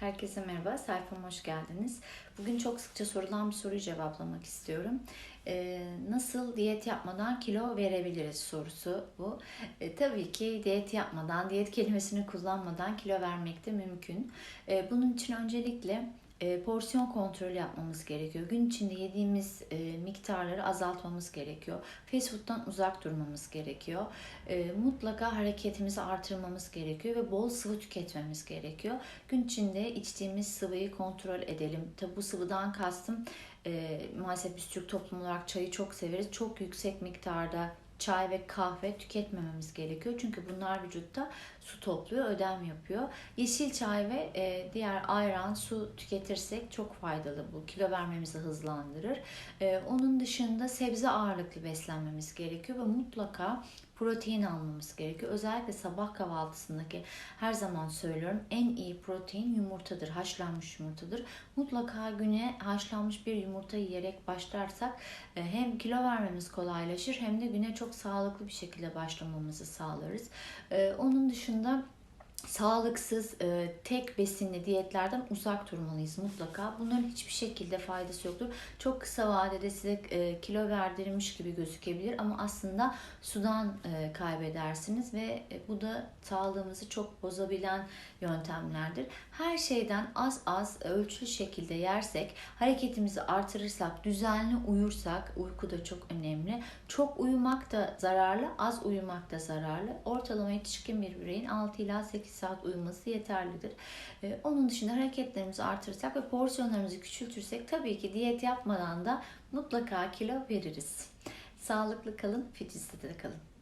Herkese merhaba, sayfama hoş geldiniz. Bugün çok sıkça sorulan bir soruyu cevaplamak istiyorum. Ee, nasıl diyet yapmadan kilo verebiliriz sorusu bu. Ee, tabii ki diyet yapmadan, diyet kelimesini kullanmadan kilo vermek de mümkün. Ee, bunun için öncelikle e, porsiyon kontrolü yapmamız gerekiyor. Gün içinde yediğimiz e, miktarları azaltmamız gerekiyor. Fast food'dan uzak durmamız gerekiyor. E, mutlaka hareketimizi artırmamız gerekiyor ve bol sıvı tüketmemiz gerekiyor. Gün içinde içtiğimiz sıvıyı kontrol edelim. Tabi bu sıvıdan kastım e, maalesef biz Türk toplumu olarak çayı çok severiz. Çok yüksek miktarda çay ve kahve tüketmememiz gerekiyor. Çünkü bunlar vücutta su topluyor, ödem yapıyor. Yeşil çay ve e, diğer ayran, su tüketirsek çok faydalı bu. Kilo vermemizi hızlandırır. E, onun dışında sebze ağırlıklı beslenmemiz gerekiyor ve mutlaka protein almamız gerekiyor. Özellikle sabah kahvaltısındaki her zaman söylüyorum en iyi protein yumurtadır. Haşlanmış yumurtadır. Mutlaka güne haşlanmış bir yumurta yiyerek başlarsak e, hem kilo vermemiz kolaylaşır hem de güne çok sağlıklı bir şekilde başlamamızı sağlarız. E, onun dışında sağlıksız, e, tek besinli diyetlerden uzak durmalıyız mutlaka. Bunların hiçbir şekilde faydası yoktur. Çok kısa vadede size e, kilo verdirmiş gibi gözükebilir ama aslında sudan e, kaybedersiniz ve e, bu da sağlığımızı çok bozabilen yöntemlerdir. Her şeyden az az ölçülü şekilde yersek, hareketimizi artırırsak, düzenli uyursak, uyku da çok önemli. Çok uyumak da zararlı, az uyumak da zararlı. Ortalama yetişkin bir bireyin 6 ila 8 saat uyuması yeterlidir. Ee, onun dışında hareketlerimizi artırırsak ve porsiyonlarımızı küçültürsek tabii ki diyet yapmadan da mutlaka kilo veririz. Sağlıklı kalın, fit kalın.